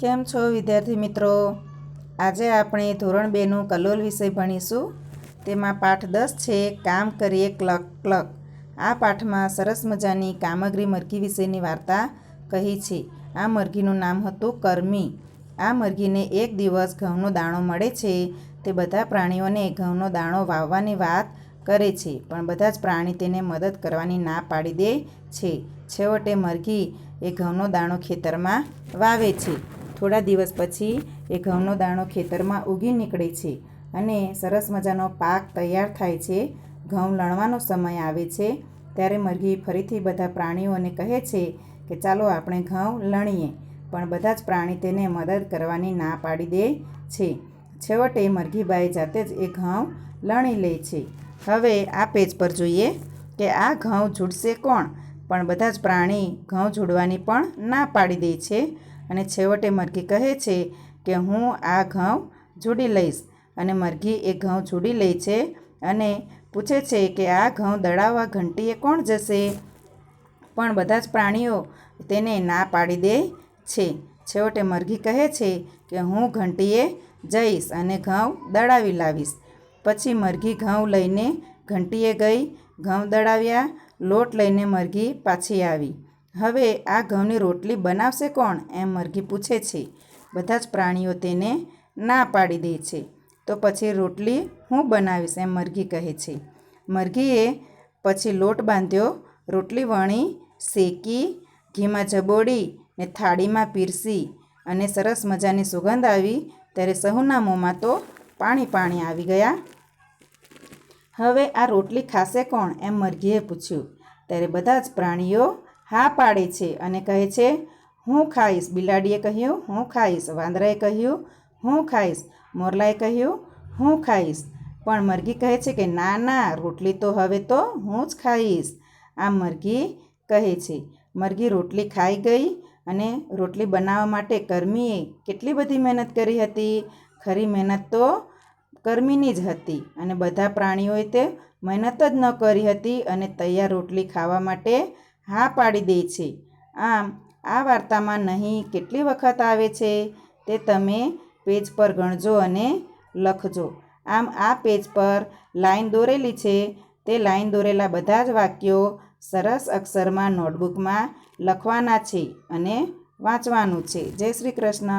કેમ છો વિદ્યાર્થી મિત્રો? આજે આપણે ધોરણ બેનું કલોલ વિષય ભણીશું. તેમાં પાઠ દસ છે, કામ કરીએ ક્લક ક્લક. આ પાઠમાં સરસ મજાની કામગરી મરઘી વિશેની વાર્તા કહી છે. આ મરઘીનું નામ હતું કર્મી. આ મરઘીને એક દિવસ ઘઉંનો દાણો મળે છે. તે બધા પ્રાણીઓને ઘઉંનો દાણો વાવવાની વાત કરે છે, પણ બધા જ પ્રાણી તેને મદદ કરવાની ના પાડી દે છે. છેવટે મરઘી એ ઘઉંનો દાણો ખેતરમાં વાવે છે. થોડા દિવસ પછી એ ઘઉંનો દાણો ખેતરમાં ઉગી નીકળે છે અને સરસ મજાનો પાક તૈયાર થાય છે. ઘઉં લણવાનો સમય આવે છે ત્યારે મરઘી ફરીથી બધા પ્રાણીઓને કહે છે કે ચાલો આપણે ઘઉં લણીએ, પણ બધા જ પ્રાણી તેને મદદ કરવાની ના પાડી દે છે. છેવટે મરઘીબાઈ જાતે જ એ ઘઉં લણી લે છે. હવે આ પેજ પર જોઈએ કે આ ઘઉં ઝૂડશે કોણ? પણ બધા જ પ્રાણી ઘઉં ઝૂડવાની પણ ના પાડી દે છે. અને છેવટે મરઘી કહે છે કે હું આ ઘઉં જોડી લઈશ અને મરઘી એ ઘઉં જોડી લે છે અને પૂછે છે કે આ ઘઉં દળાવવા ઘંટીએ કોણ જશે? પણ બધા જ પ્રાણીઓ તેને ના પાડી દે છે. છેવટે મરઘી કહે છે કે હું ઘંટીએ જઈશ અને ઘઉં દળાવી લાવીશ. પછી મરઘી ઘઉં લઈને ઘંટીએ ગઈ, ઘઉં દળાવ્યા, લોટ લઈને મરઘી પાછી આવી. હવે આ ઘઉંની રોટલી બનાવશે કોણ? એમ મરઘી પૂછે છે. બધા જ પ્રાણીઓ તેને ના પાડી દે છે. તો પછી રોટલી હું બનાવીશ એમ મરઘી કહે છે. મરઘીએ પછી લોટ બાંધ્યો. રોટલી વણી, શેકી, ઘીમાં જબોડી ને થાળીમાં પીરસી અને સરસ મજાની સુગંધ આવી ત્યારે સહુના મોંમાં તો પાણી પાણી આવી ગયા. હવે આ રોટલી ખાશે કોણ? એમ મરઘીએ પૂછ્યું. ત્યારે બધા જ પ્રાણીઓ હા પાડે છે અને કહે છે, હું ખાઈશ. બિલાડીએ કહ્યું, હું ખાઈશ. વાંદરાએ કહ્યું, હું ખાઈશ. મોરલાએ કહ્યું, હું ખાઈશ. પણ મરઘી કહે છે કે, ના ના, રોટલી તો હવે તો હું જ ખાઈશ. આ મરઘી કહે છે, મરઘી રોટલી ખાઈ ગઈ અને રોટલી બનાવવા માટે કર્મીએ કેટલી બધી મહેનત કરી હતી? ખરી મહેનત તો કર્મીની જ હતી અને બધા પ્રાણીઓએ તે મહેનત જ ન કરી હતી અને તૈયાર રોટલી ખાવા માટે હા પાડી દે છે. આમ, આ વાર્તામાં નહીં કેટલી વખત આવે છે તે તમે પેજ પર ગણજો અને લખજો. આમ, આ પેજ પર લાઈન દોરેલી છે તે લાઈન દોરેલા બધા જ વાક્યો સરસ અક્ષરમાં નોટબુકમાં લખવાના છે અને વાંચવાનું છે. જય શ્રી કૃષ્ણ.